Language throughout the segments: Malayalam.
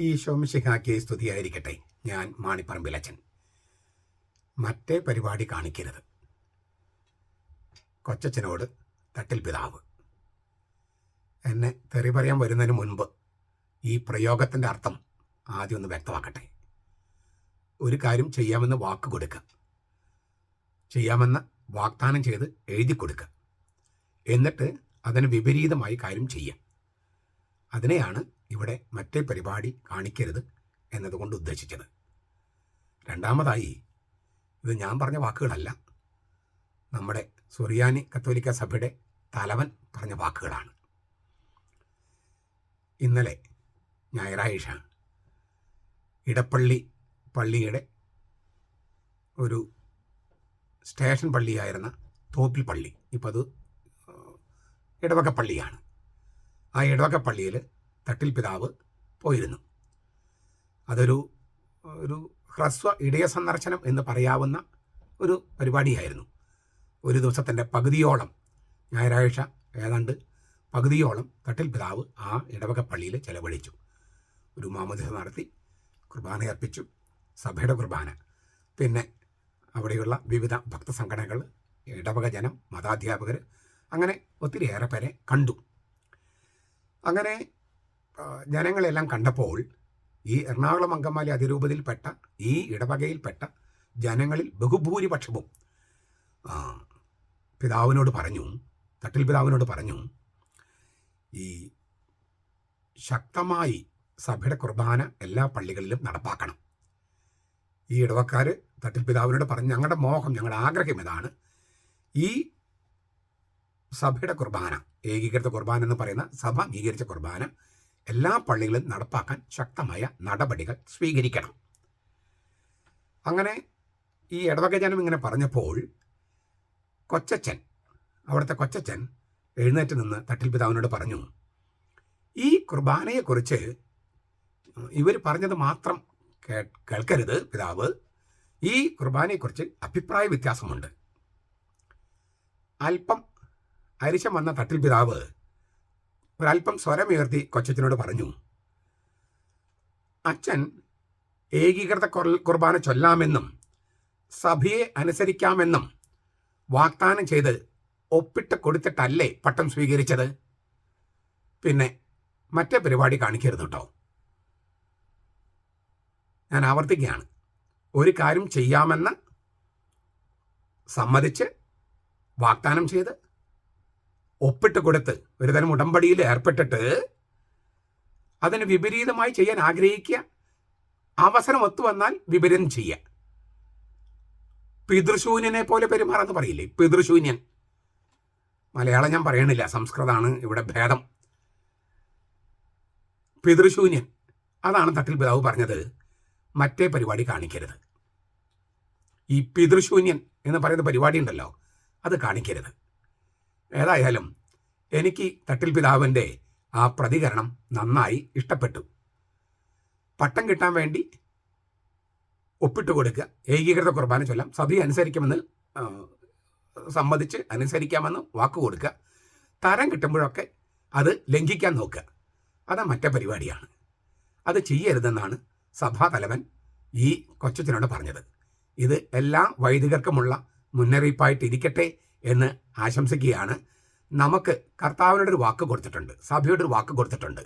ഈ ശോമിശിഹാക്കി സ്തുതിയായിരിക്കട്ടെ. ഞാൻ മാണിപ്പറമ്പിലച്ചൻ മറ്റേ പരിപാടി കാണിക്കരുത്. കൊച്ചച്ഛനോട് തട്ടിൽ പിതാവ്. എന്നെ തെറി പറയാൻ വരുന്നതിന് മുൻപ് ഈ പ്രയോഗത്തിന്റെ അർത്ഥം ആദ്യം ഒന്ന് വ്യക്തമാക്കട്ടെ. ഒരു കാര്യം ചെയ്യാമെന്ന് വാക്ക് കൊടുക്കുക. ചെയ്യാമെന്ന് വാഗ്ദാനം ചെയ്ത് എഴുതി കൊടുക്കുക. എന്നിട്ട് അതിന് വിപരീതമായി കാര്യം ചെയ്യാം അതിനെയാണ് ഇവിടെ മറ്റേ പരിപാടി കാണിക്കരുത് എന്നതുകൊണ്ട് ഉദ്ദേശിച്ചത്. രണ്ടാമതായി ഇത് ഞാൻ പറഞ്ഞ വാക്കുകളല്ല. നമ്മുടെ സുറിയാനി കത്തോലിക്ക സഭയുടെ തലവൻ പറഞ്ഞ വാക്കുകളാണ്. ഇന്നലെ ഞായറാഴ്ച ഇടപ്പള്ളി പള്ളിയുടെ ഒരു സ്റ്റേഷൻ പള്ളിയായിരുന്ന തോപ്പിൽ പള്ളി. ഇപ്പോൾ അത് ഇടവക പള്ളിയാണ്. ആ ഇടവക പള്ളിയിൽ തട്ടിൽ പിതാവ് പോയിരുന്നു. അതൊരു ഒരു ഹ്രസ്വ ഇടയ സന്ദർശനം എന്ന് പറയാവുന്ന ഒരു പരിപാടിയായിരുന്നു. ഒരു ദിവസത്തിന്റെ പകുതിയോളം ഞായറാഴ്ച ഏതാണ്ട് പകുതിയോളം തട്ടിൽ പിതാവ് ആ ഇടവക പള്ളിയിൽ ചെലവഴിച്ചു. ഒരു മാമോദിസ നടത്തി കുർബാന അർപ്പിച്ചു സഭയുടെ കുർബാന. പിന്നെ അവിടെയുള്ള വിവിധ ഭക്തസംഘടനകൾ ഇടവക ജനം മതാധ്യാപകർ അങ്ങനെ ഒത്തിരിയേറെ പേരെ കണ്ടു. അങ്ങനെ ജനങ്ങളെല്ലാം കണ്ടപ്പോൾ ഈ എറണാകുളം അങ്കമാലി അതിരൂപതയിൽപ്പെട്ട ഈ ഇടവകയിൽപ്പെട്ട ജനങ്ങളിൽ ബഹുഭൂരിപക്ഷവും പിതാവിനോട് പറഞ്ഞു തട്ടിൽ പിതാവിനോട് പറഞ്ഞു ഈ ശക്തമായി സഭയുടെ കുർബാന എല്ലാ പള്ളികളിലും നടപ്പാക്കണം. ഈ ഇടവക്കാർ തട്ടിൽ പിതാവിനോട് പറഞ്ഞു ഞങ്ങളുടെ മോഹം ഞങ്ങളുടെ ആഗ്രഹം ഇതാണ്. ഈ സഭയുടെ കുർബാന ഏകീകൃത കുർബാന എന്ന് പറയുന്ന സഭ അംഗീകരിച്ച കുർബാന എല്ലാ പള്ളികളും നടപ്പാക്കാൻ ശക്തമായ നടപടികൾ സ്വീകരിക്കണം. അങ്ങനെ ഈ ഇടവക ജനം ഇങ്ങനെ പറഞ്ഞപ്പോൾ കൊച്ചച്ചൻ അവിടുത്തെ കൊച്ചച്ചൻ എഴുന്നേറ്റ് നിന്ന് തട്ടിൽ പിതാവിനോട് പറഞ്ഞു ഈ കുർബാനയെക്കുറിച്ച് ഇവർ പറഞ്ഞത് മാത്രം കേൾക്കരുത് പിതാവ്. ഈ കുർബാനയെക്കുറിച്ച് അഭിപ്രായ വ്യത്യാസമുണ്ട്. അല്പം അരിശം വന്ന തട്ടിൽ പിതാവ് ഒരല്പം സ്വരമുയർത്തി കൊച്ചച്ഛനോട് പറഞ്ഞു അച്ഛൻ ഏകീകൃത കുർബാന ചൊല്ലാമെന്നും സഭയെ അനുസരിക്കാമെന്നും വാഗ്ദാനം ചെയ്ത് ഒപ്പിട്ട് കൊടുത്തിട്ടല്ലേ പട്ടം സ്വീകരിച്ചത്? പിന്നെ മറ്റേ പരിപാടി കാണിക്കരുത് കേട്ടോ. ഞാൻ ആവർത്തിക്കുകയാണ്. ഒരു കാര്യം ചെയ്യാമെന്ന് സമ്മതിച്ച് വാഗ്ദാനം ചെയ്ത് ഒപ്പിട്ട് കൊടുത്ത് ഒരുതരം ഉടമ്പടിയിൽ ഏർപ്പെട്ടിട്ട് അതിന് വിപരീതമായി ചെയ്യാൻ ആഗ്രഹിക്കുക. അവസരം ഒത്തു വന്നാൽ വിപരീതം ചെയ്യുക. പിതൃശൂന്യനെ പോലെ പെരുമാറാന്ന് പറയില്ലേ? പിതൃശൂന്യൻ. മലയാളം ഞാൻ പറയണില്ല. സംസ്കൃതമാണ് ഇവിടെ ഭേദം. പിതൃശൂന്യൻ. അതാണ് തട്ടിൽ പിതാവ് പറഞ്ഞത്. മറ്റേ പരിപാടി കാണിക്കരുത്. ഈ പിതൃശൂന്യൻ എന്ന് പറയുന്ന പരിപാടി ഉണ്ടല്ലോ അത് കാണിക്കരുത്. ഏതായാലും എനിക്ക് തട്ടിൽ പിതാവിന്റെ ആ പ്രതികരണം നന്നായി ഇഷ്ടപ്പെട്ടു. പട്ടം കിട്ടാൻ വേണ്ടി ഒപ്പിട്ട് കൊടുക്കുക ഏകീകൃത കുർബാന ചൊല്ലാം സതി അനുസരിക്കുമെന്ന് സമ്മതിച്ച് അനുസരിക്കാമെന്ന് വാക്ക് കൊടുക്കുക തരം കിട്ടുമ്പോഴൊക്കെ അത് ലംഘിക്കാൻ നോക്കുക. അത് മറ്റേ പരിപാടിയാണ്. അത് ചെയ്യരുതെന്നാണ് സഭാതലവൻ ഈ കൊച്ചത്തിനോട് പറഞ്ഞത്. ഇത് എല്ലാ വൈദികർക്കുമുള്ള മുന്നറിയിപ്പായിട്ടിരിക്കട്ടെ എന്ന് ആശംസിക്കുകയാണ്. നമുക്ക് കർത്താവിനോട് ഒരു വാക്ക് കൊടുത്തിട്ടുണ്ട്. സഭയോട് ഒരു വാക്ക് കൊടുത്തിട്ടുണ്ട്.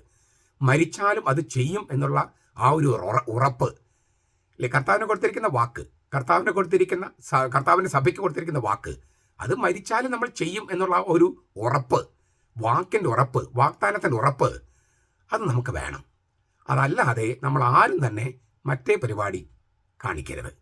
മരിച്ചാലും അത് ചെയ്യും എന്നുള്ള ആ ഒരു ഉറപ്പ്. അല്ലെ? കർത്താവിനെ കൊടുത്തിരിക്കുന്ന വാക്ക് കർത്താവിനെ കൊടുത്തിരിക്കുന്ന കർത്താവിന്റെ സഭയ്ക്ക് കൊടുത്തിരിക്കുന്ന വാക്ക് അത് മരിച്ചാലും നമ്മൾ ചെയ്യും എന്നുള്ള ഒരു ഉറപ്പ് വാക്കിന്റെ ഉറപ്പ് വാഗ്ദാനത്തിന്റെ ഉറപ്പ് അത് നമുക്ക് വേണം. അതല്ലാതെ നമ്മൾ ആരും തന്നെ മറ്റേ പരിപാടി കാണിക്കരുത്.